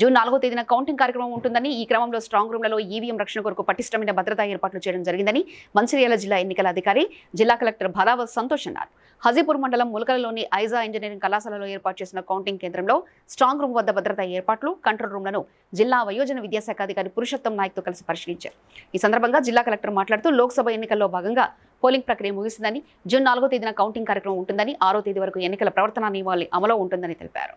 June నాలుగో తేదీన counting కార్యక్రమం ఉంటుందని ఈ క్రమంలో స్ట్రాంగ్ రూమ్లలో ఈవీఎం రక్షణ కొరకు పటిష్టమైన భద్రతా ఏర్పాట్లు చేయడం జరిగిందని మంచిర్యాల జిల్లా ఎన్నికల అధికారి జిల్లా కలెక్టర్ భరావత్ సంతోష్ అన్నారు. హజీపూర్ మండలం ములకలలోని ఐజా ఇంజనీరింగ్ కళాశాలలో ఏర్పాటు చేసిన కౌంటింగ్ కేంద్రంలో స్ట్రాంగ్ రూమ్ వద్ద భద్రతా ఏర్పాట్లు కంట్రోల్ రూమ్లను జిల్లా వయోజన విద్యాశాఖ అధికారి పురుషోత్తం నాయక్తో కలిసి పరిశీలించారు. ఈ సందర్భంగా జిల్లా కలెక్టర్ మాట్లాడుతూ లోక్సభ ఎన్నికల్లో భాగంగా పోలింగ్ ప్రక్రియ ముగిసిందని జూన్ నాలుగో తేదీన కౌంటింగ్ కార్యక్రమం ఉంటుందని ఆరో తేదీ వరకు ఎన్నికల ప్రవర్తన నియమావళి అమలు ఉంటుందని తెలిపారు.